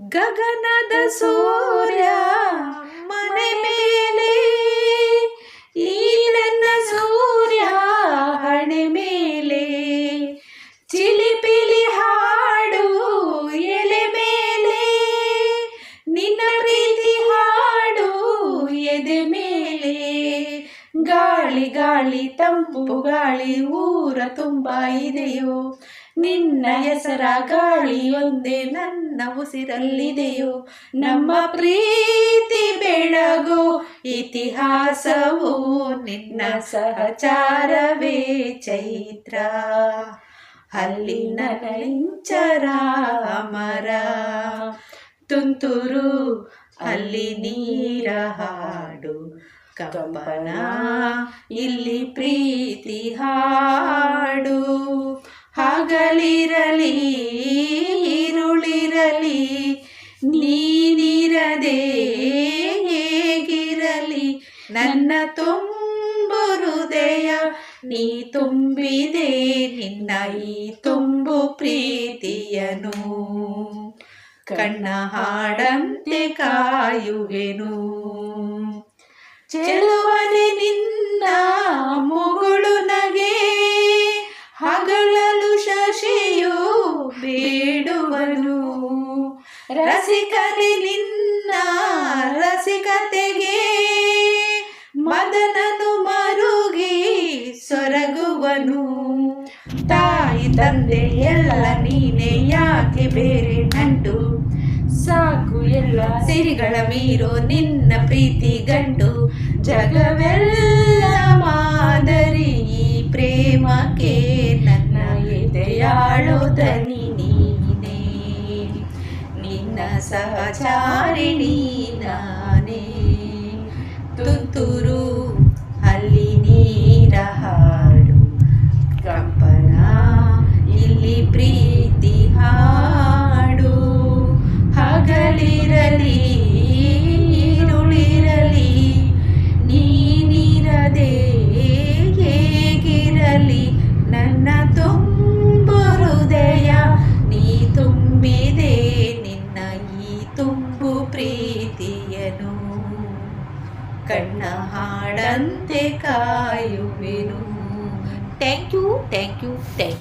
ಗಗನದ ಸೂರ್ಯ ಮನೆ ಮೇಲೆ ಈ ನನ್ನ ಸೂರ್ಯ ಹಣೆ ಮೇಲೆ ಚಿಲಿಪಿಲಿ ಹಾಡು ಎಲೆ ಮೇಲೆ ನಿನ್ನ ಪ್ರೀತಿ ಹಾಡು ಎದೆ ಮೇಲೆ ಗಾಳಿ ಗಾಳಿ ತಂಪು ಗಾಳಿ ಊರ ತುಂಬ ಇದೆಯೋ ನಿನ್ನ ಹೆಸರ ಗಾಳಿಯೊಂದೇ ನನ್ನ ಉಸಿರಲ್ಲಿದೆಯೋ? ನಮ್ಮ ಪ್ರೀತಿ ಬೆಳಗೋ? ಇತಿಹಾಸವು ನಿನ್ನ ಸಹಚಾರವೇ ಚೈತ್ರ. ಅಲ್ಲಿ ನೆಂಚರ ಮರ ತುಂತುರು, ಅಲ್ಲಿ ನೀರ ಹಾಡು. ಕಂಬನ ಇಲ್ಲಿ ಪ್ರೀತಿ ಹಾಡು. ನನ್ನ ತುಂಬು ನೀ ತುಂಬಿದೆ ನಿನ್ನ ಈ ತುಂಬು ಪ್ರೀತಿಯನು. ಕಣ್ಣ ಹಾಡಂತೆ ಕಾಯುವೆನು. ಚೆಲುವನೆ ನಿನ್ನ ಮುಗುಳು ನಗೆ ಹಗಳಲು ಶಶಿಯು ಬೇಡುವನು. ರಸಿಕನೆ ನಿನ್ನ ರಸಿಕತೆಗೆ ಸೊರಗುವನು ತಾಯಿ, ತಂದೆ ಎಲ್ಲ ನೀನೆ, ಯಾಕೆ ಬೇರೆ ನಂಟು ಸಾಕು ಎಲ್ಲ ಸಿರಿಗಳ ಮೀರೋ ನಿನ್ನ ಪ್ರೀತಿ ಗಂಟು ಜಗವೆಲ್ಲ ಮಾದರಿ ಈ ಪ್ರೇಮಕ್ಕೆ ನನ್ನ ಎದೆಯಾಳೋ ದನಿ ನೀನೇ. ನಿನ್ನ ಸಹಚಾರಿಣಿ ನಾನೇ. ತುಂತುರು ನೀರಿರಲಿ ನೀರುಳಿರಲಿ, ನೀನಿರದೆ ಹೇಗಿರಲಿ? ನನ್ನ ತುಂಬು ಹೃದಯ, ನೀ ತುಂಬಿದೆ ನಿನ್ನ ಈ ತುಂಬು ಪ್ರೀತಿಯನು ಕಣ್ಣ ಹಾಡಂತೆ ಕಾಯುವೆನು. Thank you thank you thank